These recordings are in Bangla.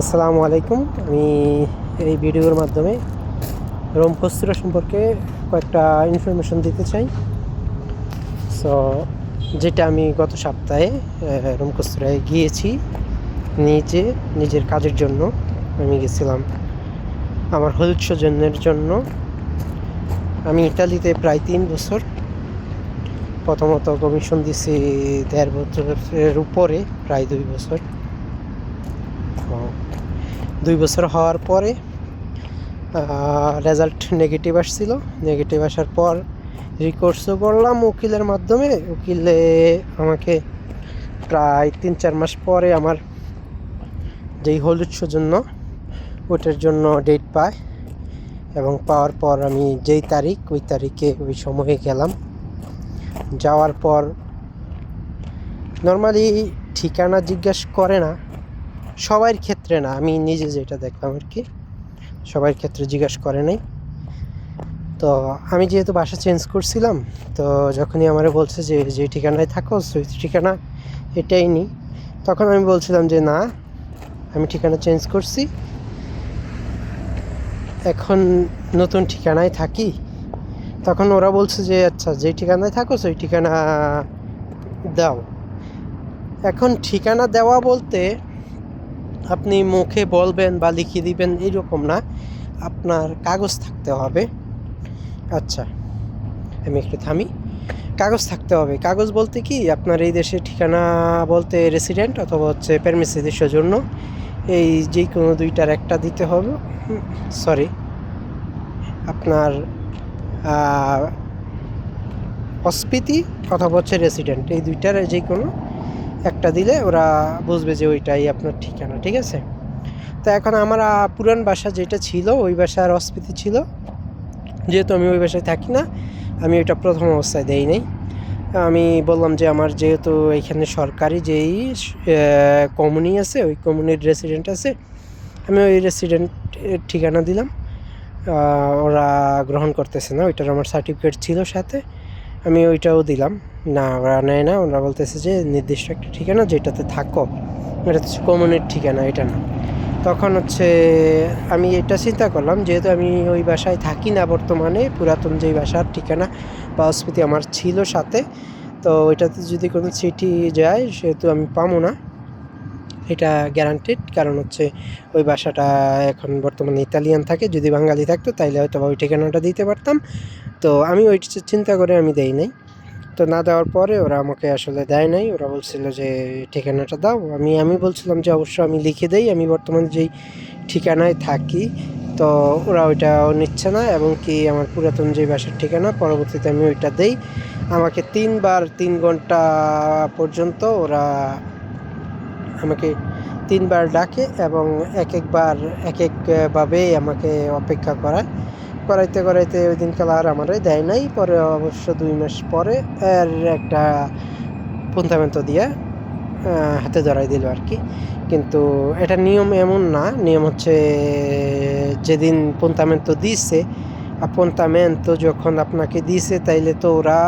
আসসালামু আলাইকুম। আমি এই ভিডিওর মাধ্যমে রোম সম্পর্কে কয়েকটা ইনফরমেশন দিতে চাই। সো যেটা আমি গত সপ্তাহে আহ, রোম কস্তুরায় গিয়েছি। নিজে নিজের কাজের জন্য আমি গেছিলাম। আমার হলুদ সৌজন্যের জন্য। আমি ইতালিতে প্রায় তিন বছর। প্রথমত কমিশন দিছি দেড় বছরের উপরে প্রায় দুই বছর। দুই বছর হওয়ার পরে রেজাল্ট নেগেটিভ আসছিল। নেগেটিভ আসার পর রিকোর্সও করলাম উকিলের মাধ্যমে। উকিলে আমাকে প্রায় তিন চার মাস পরে আমার যেই হলুদ সৌজন্য ওটার জন্য ডেট পায় এবং পাওয়ার পর আমি যেই তারিখ, ওই তারিখে ওই সময়ে গেলাম। যাওয়ার পর নর্মালি ঠিকানা জিজ্ঞেস করে না সবার ক্ষেত্রে না, আমি নিজে যেটা দেখলাম আর কি সবার ক্ষেত্রে জিজ্ঞাসা করে নাই। তো আমি যেহেতু বাসা চেঞ্জ করছিলাম, তো যখনই আমারে বলছে যে যে ঠিকানায় থাকো, সেই ঠিকানা এটাই নি তখন আমি বলছিলাম যে, না, আমি ঠিকানা চেঞ্জ করছি। এখন নতুন ঠিকানায় থাকি। তখন ওরা বলছে যে আচ্ছা যে ঠিকানায় থাকো, সেই ঠিকানা দাও। এখন ঠিকানা দেওয়া বলতে আপনি মুখে বলবেন বা লিখিয়ে দিবেন, এরকম না। আপনার কাগজ থাকতে হবে। আচ্ছা আমি একটু থামি। কাগজ থাকতে হবে। কাগজ বলতে কি? আপনার এই দেশের ঠিকানা বলতে রেসিডেন্ট অথবা হচ্ছে প্যারমিসি দেশের জন্য। এই যে কোনো দুইটার একটা দিতে হবে। সরি আপনার অস্পিতি অথবা হচ্ছে রেসিডেন্ট এই দুইটার যে কোনো একটা দিলে ওরা বুঝবে যে ওইটাই আপনার ঠিকানা, ঠিক আছে? তো এখন আমার পুরান বাসা যেটা ছিল, ওই বাসার অস্পিতি ছিল। যেহেতু আমি ওই বাসায় থাকি না, আমি ওইটা প্রথম অবস্থায় দেই নাই। আমি বললাম যে আমার যেহেতু এখানে সরকারি যেই কমিউনি আছে, ওই কমিউনির রেসিডেন্ট আছে, আমি ওই রেসিডেন্ট ঠিকানা দিলাম। ওরা গ্রহণ করতেছে না, ওইটার আমার সার্টিফিকেট ছিল সাথে। আমি ওইটাও দিলাম। না, ওরা নেয় না। ওরা বলতেছে যে, নির্দিষ্ট একটা ঠিকানা যেটাতে থাকো। এটা হচ্ছে কমনের ঠিকানা, এটা না। তখন হচ্ছে আমি এটা চিন্তা করলাম, যেহেতু আমি ওই বাসায় থাকি না বর্তমানে, পুরাতন যেই বাসার ঠিকানা বা অস্মৃতি আমার ছিল সাথে, তো ওইটাতে যদি কোনো চিঠি যায়, সেহেতু আমি পাবো না। এটা গ্যারান্টেড কারণ হচ্ছে ওই বাসাটা এখন বর্তমানে ইতালিয়ান থাকে, যদি বাঙালি থাকতো তাইলে হয়তো বা ওই ঠিকানাটা দিতে পারতাম। তো আমি ওই চিন্তা করে আমি দেই নাই। তো না দেওয়ার পরে ওরা আমাকে আসলে দেয় নাই, ওরা বলছিল যে ঠিকানাটা দাও। আমি আমি বলছিলাম যে অবশ্য আমি লিখে দেই, আমি বর্তমানে যেই ঠিকানায় থাকি, তো ওরা ওইটাও নিচ্ছে না এবং কি আমার পুরাতন যে বাসার ঠিকানা, পরবর্তীতে আমি ওইটা দেই। আমাকে তিনবার তিন ঘণ্টা পর্যন্ত ওরা আমাকে তিনবার ডাকে এবং এক একবার, এক একভাবে আমাকে অপেক্ষা করায়। করাইতে করাইতে ওই দিনকাল আর আমারে দেয় নাই। পরে অবশ্য দুই মাস পরে এর একটা পন্থামেন্ত দিয়ে হাতে ধরাই দিল আর কি। কিন্তু এটা নিয়ম এমন না। নিয়ম হচ্ছে যেদিন পন্থামেন্ত দিছে আর পন্থামেন্ত যখন আপনাকে দিছে, তাইলে তো ওরা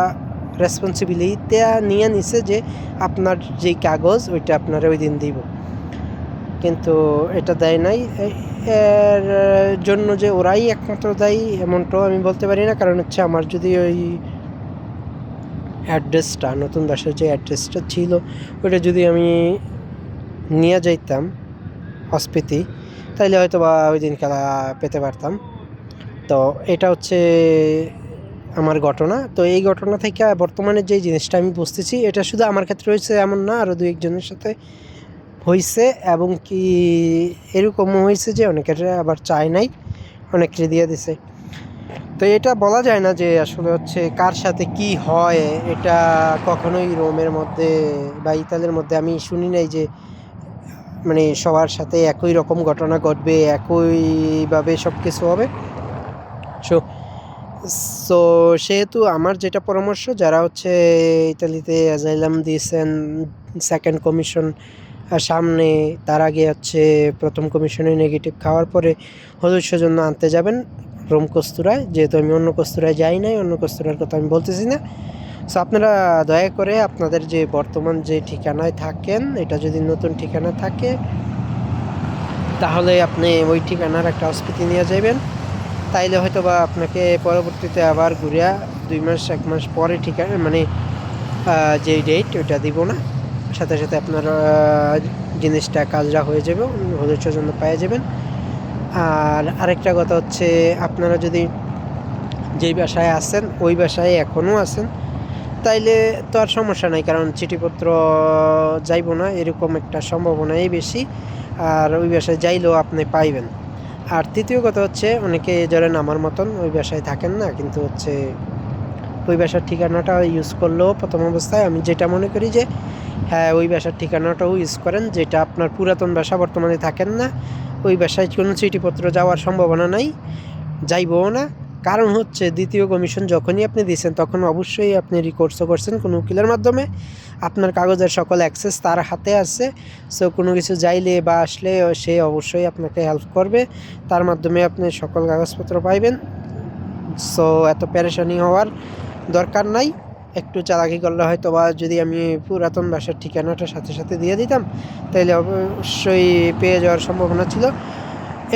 রেসপন্সিবিলিটিটা নিয়ে নিছে যে আপনার যেই কাগজ, ওইটা আপনারা ওই দিন দিব। কিন্তু এটা দেয় নাই। এর জন্য যে ওরাই একমাত্র দায়ী, এমনটাও আমি বলতে পারি না। কারণ হচ্ছে আমার যদি ওই অ্যাড্রেসটা নতুন বাসার যে অ্যাড্রেসটা ছিল, ওইটা যদি আমি নিয়ে যাইতাম হসপিটি তাইলে হয়তো বা ওই দিন খেলা পেতে পারতাম। তো এটা হচ্ছে আমার ঘটনা। তো এই ঘটনা থেকে বর্তমানে যে জিনিসটা আমি বুঝতেছি, এটা শুধু আমার ক্ষেত্রে হয়েছে এমন না আরও দু একজনের সাথে হয়েছে এবং কি এরকমও হয়েছে যে অনেকের আবার চায় নাই অনেকে দিয়ে দিছে। তো এটা বলা যায় না যে আসলে হচ্ছে কার সাথে কি হয়, এটা কখনোই রোমের মধ্যে বা ইতালির মধ্যে আমি শুনি নাই যে মানে সবার সাথে একই রকম ঘটনা ঘটবে, একইভাবে সব কিছু হবে। সো সো সেহেতু আমার যেটা পরামর্শ, যারা হচ্ছে ইতালিতে অ্যাজাইলাম দিয়েছেন সেকেন্ড কমিশন সামনে, তার আগে হচ্ছে প্রথম কমিশনে নেগেটিভ খাওয়ার পরে হলুদ জন্য আনতে যাবেন রোম কস্তুরায়। যেহেতু আমি অন্য কস্তুরায় যাই নাই, অন্য কস্তুরার কথা আমি বলতেছি না। সো আপনারা দয়া করে আপনাদের যে বর্তমান যে ঠিকানায় থাকেন, এটা যদি নতুন ঠিকানা থাকে, তাহলে আপনি ওই ঠিকানার একটা হসপিটাল নিয়ে যাবেন। তাইলে হয়তো বা আপনাকে পরবর্তীতে আবার ঘুরিয়া দুই মাস, এক মাস পরে ঠিকানা মানে যেই ডেট ওইটা দিব না। সাথে সাথে আপনার জিনিসটা কাজটা হয়ে যাবে হলুদের জন্য পেয়ে যাবেন। আর আরেকটা কথা হচ্ছে, আপনারা যদি যেই বাসায় আছেন, ওই বাসায় এখনও আছেন, তাইলে তো আর সমস্যা নাই, কারণ চিঠিপত্র যাইব না, এরকম একটা সম্ভাবনাই বেশি। আর ওই বাসায় যাইলেও আপনি পাইবেন। আর তৃতীয় কথা হচ্ছে, অনেকে ধরেন নামার মতন ওই বাসায় থাকেন না, কিন্তু হচ্ছে ওই বাসার ঠিকানাটা ইউজ করলেও প্রথম অবস্থায় আমি যেটা মনে করি যে হ্যাঁ ওই বাসার ঠিকানাটাও ইউজ করেন, যেটা আপনার পুরাতন বাসা বর্তমানে থাকেন না, ওই বাসায় কোনো চিঠিপত্র যাওয়ার সম্ভাবনা নাই, যাইবও না। কারণ হচ্ছে দ্বিতীয় কমিশন যখনই আপনি দিয়েছেন, তখন অবশ্যই আপনি রিকোর্সও করছেন কোনো উকিলের মাধ্যমে। আপনার কাগজের সকল অ্যাক্সেস তার হাতে আছে। সো কোনো কিছু যাইলে বা আসলে সে অবশ্যই আপনাকে হেল্প করবে। তার মাধ্যমে আপনি সকল কাগজপত্র পাইবেন। সো এত প্যারেশানি হওয়ার দরকার নাই। একটু চালাকি করলে হয়তো বা যদি আমি পুরাতন বাসার ঠিকানাটা সাথে সাথে দিয়ে দিতাম তাহলে অবশ্যই পেয়ে যাওয়ার সম্ভাবনা ছিল।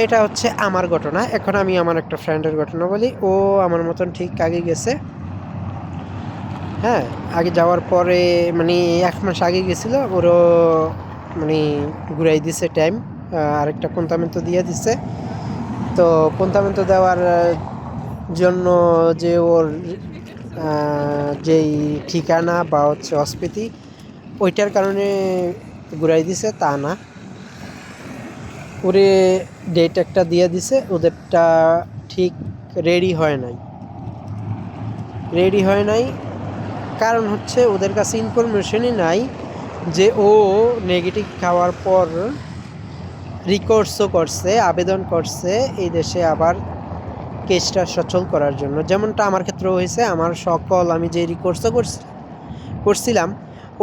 এটা হচ্ছে আমার ঘটনা। এখন আমি আমার একটা ফ্রেন্ডের ঘটনা বলি। ও আমার মতন ঠিক আগে গেছে। হ্যাঁ আগে যাওয়ার পরে মানে এক মাস আগে গেছিল। ওরও মানে ঘুরাই দিছে টাইম আরেকটা পন্থামেন্ট দিয়ে দিছে। তো পন্থামেন্ট দেওয়ার জন্য যে ওর যেই ঠিকানা বা হচ্ছে অস্পিতি ওইটার কারণে ঘুরাই দিছে, তা না। ওরে ডেট একটা দিয়ে দিছে, ওদেরটা ঠিক রেডি হয় নাই। রেডি হয় নাই, কারণ হচ্ছে ওদের কাছে ইনফরমেশনই নাই যে ও নেগেটিভ খাওয়ার পর রিকোর্সও করছে, আবেদন করছে এই দেশে আবার কেসটা সচল করার জন্য। যেমনটা আমার ক্ষেত্রে হয়েছে, আমার সকল আমি যে রিকোর্সও করছি, করছিলাম,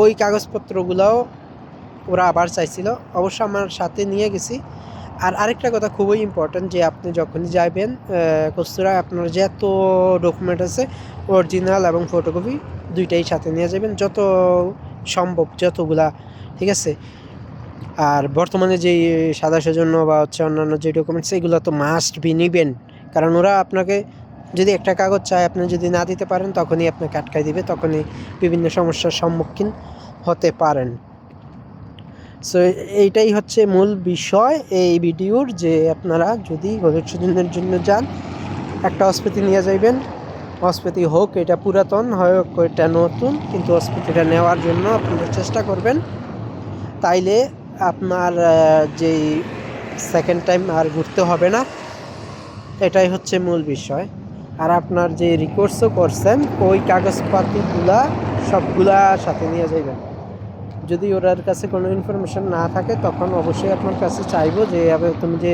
ওই কাগজপত্রগুলোও ওরা আবার চাইছিল। অবশ্য আমার সাথে নিয়ে গেছি আর আরেকটা কথা খুবই ইম্পর্ট্যান্ট যে আপনি যখনই যাবেন কস্তুরা আপনার যত ডকুমেন্ট আছে অরিজিনাল এবং ফটোকপি দুইটাই সাথে নিয়ে যাবেন যত সম্ভব, যতগুলা, ঠিক আছে? আর বর্তমানে যে সাদা সেজন্য বা হচ্ছে অন্যান্য যে ডকুমেন্টস এগুলো তো মাস্ট বি নিবেন। কারণ ওরা আপনাকে যদি একটা কাগজ চায়, আপনি যদি না দিতে পারেন, তখনই আপনাকে আটকায় দিবে, তখনই বিভিন্ন সমস্যার সম্মুখীন হতে পারেন। সো এইটাই হচ্ছে মূল বিষয় এই ভিডিওর যে আপনারা যদি গবেষণের জন্য যান, একটা হসপিটাল নিয়ে যাইবেন। হসপিটাল হোক, এটা পুরাতন হোক, এটা নতুন, কিন্তু হসপিটালটা নেওয়ার জন্য আপনারা চেষ্টা করবেন। তাইলে আপনার যেই সেকেন্ড টাইম আর ঘুরতে হবে না, এটাই হচ্ছে মূল বিষয়। আর আপনার যে রিকোর্সও করছেন, ওই কাগজপাতিগুলা সবগুলা সাথে নিয়ে যাবেন যদি ওরার কাছে কোনো ইনফরমেশন না থাকে, তখন অবশ্যই আপনার কাছে চাইব যে তুমি যে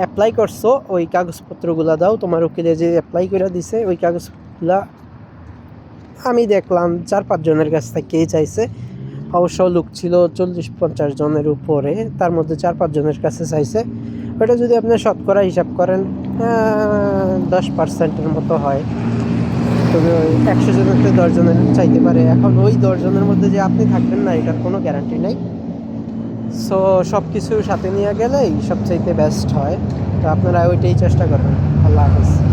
অ্যাপ্লাই করছ, ওই কাগজপত্রগুলো দাও। তোমার উকিলে যে অ্যাপ্লাই করে দিছে, ওই কাগজগুলা আমি দেখলাম চার পাঁচজনের কাছ থেকেই চাইছে। অবশ্য লোক ছিল চল্লিশ পঞ্চাশ জনের উপরে, তার মধ্যে চার পাঁচজনের কাছে চাইছে। ওটা যদি আপনি শতকরা হিসাব করেন দশ পার্সেন্টের মতো হয়। তবে ওই একশো জনের একটা দশজনের চাইতে পারে। এখন ওই দশজনের মধ্যে যে আপনি থাকবেন না, এটার কোনো গ্যারান্টি নাই। সো সব কিছু সাথে নিয়ে গেলেই সবচাইতে বেস্ট হয়। তো আপনারা ওইটাই চেষ্টা করবেন। আল্লাহ হাফিজ।